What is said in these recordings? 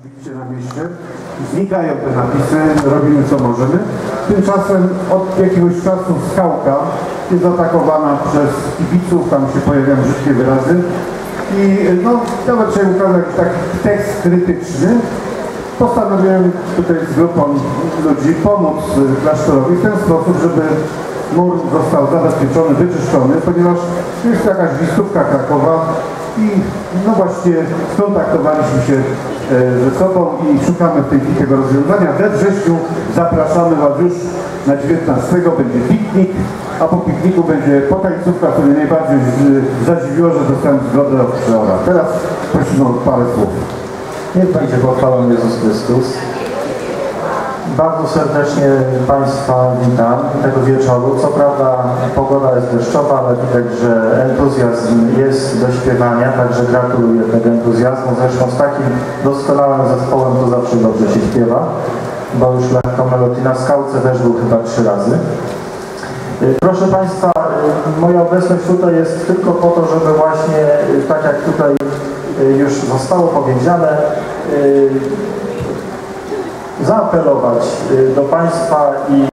Widzicie na mieście, znikają te napisy, robimy co możemy. Tymczasem od jakiegoś czasu skałka jest atakowana przez kibiców, tam się pojawiają brzydkie wyrazy. I no, nawet trzeba ukazać jakiś taki tekst krytyczny. Postanowiłem tutaj z grupą ludzi pomóc klasztorowi w ten sposób, żeby mur został zabezpieczony, wyczyszczony, ponieważ jest jakaś listówka Krakowa i no właśnie skontaktowaliśmy się e, ze sobą i szukamy w tej chwili tego rozwiązania. We wrześniu zapraszamy Was już na 19 będzie piknik, a po pikniku będzie potańcówka, co mnie najbardziej zadziwiło, że dostałem zgodę od. Teraz prosimy o parę słów. Niech będzie pochwalony Jezus Chrystus. Bardzo serdecznie Państwa witam tego wieczoru. Co prawda pogoda jest deszczowa, ale widać, że entuzjazm jest do śpiewania, także gratuluję tego entuzjazmu. Zresztą z takim doskonałym zespołem to zawsze dobrze się śpiewa, bo już lekko melodii na skałce też był chyba trzy razy. Y, Proszę Państwa, y, moja obecność tutaj jest tylko po to, żeby właśnie, y, tak jak tutaj już zostało powiedziane, zaapelować y, do Państwa i,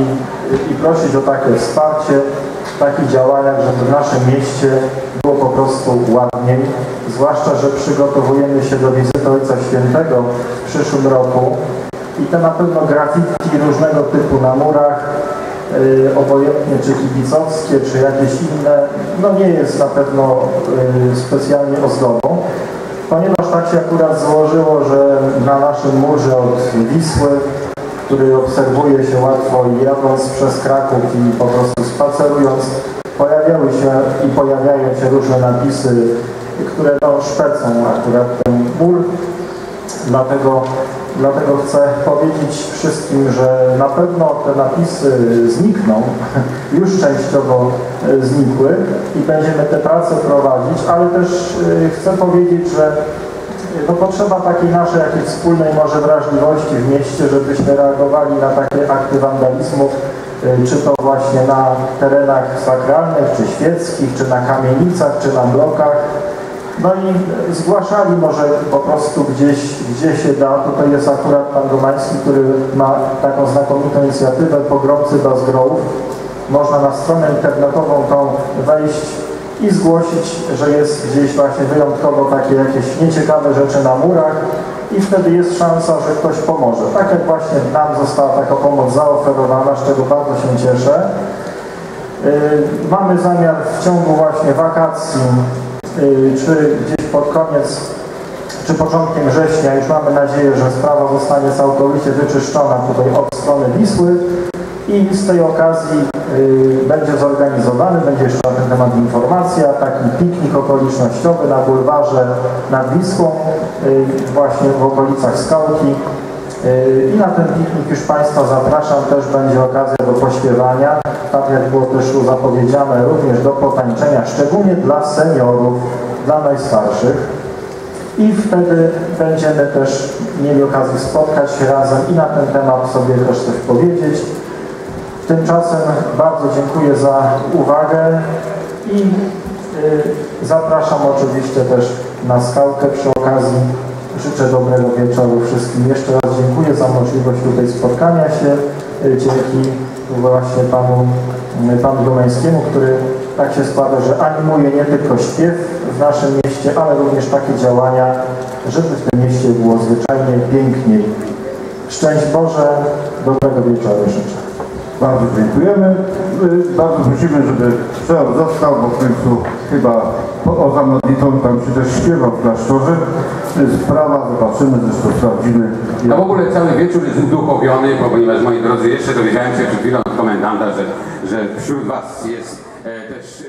i prosić o takie wsparcie w takich działaniach, żeby w naszym mieście było po prostu ładniej. Zwłaszcza, że przygotowujemy się do wizyty Ojca Świętego w przyszłym roku i te na pewno graffiti różnego typu na murach, y, obojętnie czy kibicowskie, czy jakieś inne, no nie jest na pewno y, specjalnie ozdobą. Ponieważ tak się akurat złożyło, że na naszym murze od Wisły, który obserwuje się łatwo jadąc przez Kraków i po prostu spacerując, pojawiały się i pojawiają się różne napisy, które no, szpecą akurat ten mur. Dlatego, dlatego chcę powiedzieć wszystkim, że na pewno te napisy znikną, już częściowo e, znikły i będziemy te prace prowadzić, ale też e, chcę powiedzieć, że no potrzeba takiej naszej jakiejś wspólnej może wrażliwości w mieście, żebyśmy reagowali na takie akty wandalizmu, czy to właśnie na terenach sakralnych, czy świeckich, czy na kamienicach, czy na blokach. No i zgłaszali może po prostu gdzieś, gdzie się da. Tutaj jest akurat pan Domański, który ma taką znakomitą inicjatywę Pogromcy bez grołów. Można na stronę internetową tą wejść i zgłosić, że jest gdzieś właśnie wyjątkowo takie jakieś nieciekawe rzeczy na murach i wtedy jest szansa, że ktoś pomoże. Tak jak właśnie nam została taka pomoc zaoferowana, z czego bardzo się cieszę. Yy, Mamy zamiar w ciągu właśnie wakacji, czy gdzieś pod koniec, czy początkiem września, już mamy nadzieję, że sprawa zostanie całkowicie wyczyszczona tutaj od strony Wisły i z tej okazji y, będzie zorganizowany, będzie jeszcze na ten temat informacja, taki piknik okolicznościowy na bulwarze nad Wisłą, y, właśnie w okolicach Skałki. Y, I na ten piknik już Państwa zapraszam, też będzie okazja do pośpiewania, tak jak było też tu zapowiedziane, również do potańczenia, szczególnie dla seniorów, dla najstarszych. I wtedy będziemy też mieli okazję spotkać się razem i na ten temat sobie też coś powiedzieć. Tymczasem bardzo dziękuję za uwagę i y, zapraszam oczywiście też na skałkę przy okazji. Życzę dobrego wieczoru wszystkim. Jeszcze raz dziękuję za możliwość tutaj spotkania się. Y, dzięki właśnie panu, y, panu Domańskiemu, który tak się składa, że animuje nie tylko śpiew w naszym mieście, ale również takie działania, żeby w tym mieście było zwyczajnie piękniej. Szczęść Boże, dobrego wieczoru życzę. Bardzo dziękujemy. Y, Bardzo prosimy, żeby przeor został, bo w końcu chyba poza modlitwą tam się też śpiewa w klasztorze. Y, Sprawa, zobaczymy, zresztą sprawdzimy. No w ogóle cały wieczór jest uduchowiony, bo ponieważ moi drodzy, jeszcze dowiedziałem się przed chwilą od komendanta, że, że wśród was jest e, też